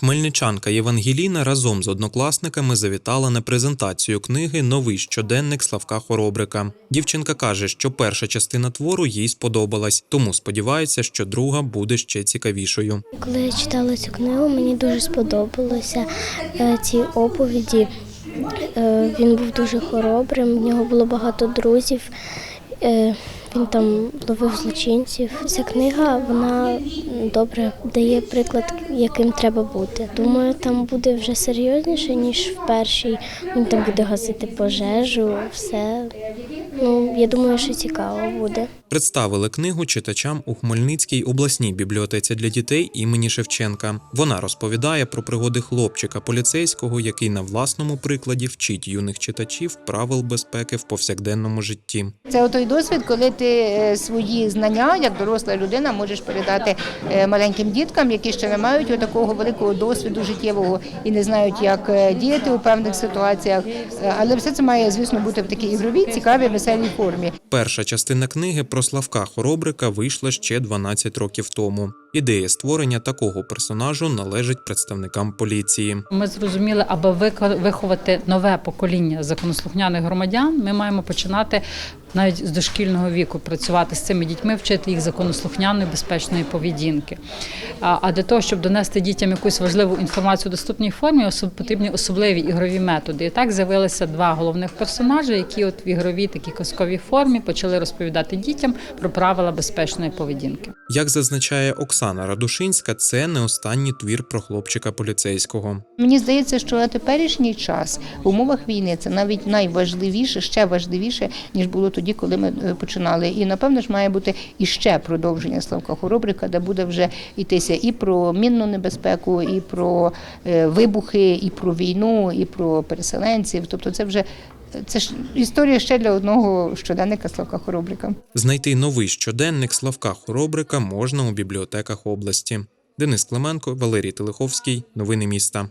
Хмельничанка Євангеліна разом з однокласниками завітала на презентацію книги Новий щоденник Славка Хоробрика. Дівчинка каже, що перша частина твору їй сподобалась, тому сподівається, що друга буде ще цікавішою. Коли я читала цю книгу, мені дуже сподобалося е, ці оповіді. Е, Він був дуже хоробрим, в нього було багато друзів. Він там ловив злочинців. Ця книга вона добре дає приклад, яким треба бути. Думаю, там буде вже серйозніше, ніж в першій. Він там буде гасити пожежу, все. Ну, я думаю, що цікаво буде. Представили книгу читачам у Хмельницькій обласній бібліотеці для дітей імені Шевченка. Вона розповідає про пригоди хлопчика поліцейського, який на власному прикладі вчить юних читачів правил безпеки в повсякденному житті. Це той досвід, коли ти е, свої знання як доросла людина можеш передати е, маленьким діткам, які ще не мають такого великого досвіду життєвого і не знають, як е, діяти у певних ситуаціях. Але все це має, звісно, бути в такій ігровій, цікавій, веселій формі. Перша частина книги про Славка Хоробрика вийшла ще 12 років тому. Ідея створення такого персонажу належить представникам поліції. Ми зрозуміли, аби виховати нове покоління законослухняних громадян, ми маємо починати навіть з дошкільного віку працювати з цими дітьми, вчити їх законослухняної безпечної поведінки. А для того, щоб донести дітям якусь важливу інформацію у доступній формі, потрібні особливі ігрові методи. І так з'явилися два головних персонажі, які от в ігровій такій казковій формі почали розповідати дітям про правила безпечної поведінки. Як зазначає Оксана Радушинська, це не останній твір про хлопчика поліцейського. Мені здається, що на теперішній час в умовах війни це навіть найважливіше, ще важливіше, ніж було тоді, коли ми е, починали. І напевно ж має бути іще продовження Славка Хоробрика, де буде вже йтися і про мінну небезпеку, і про е, вибухи, і про війну, і про переселенців. Тобто, це вже це ж історія ще для одного щоденника Славка Хоробрика. Знайти новий щоденник Славка Хоробрика можна у бібліотеках області. Денис Клименко, Валерій Телеховський. Новини міста.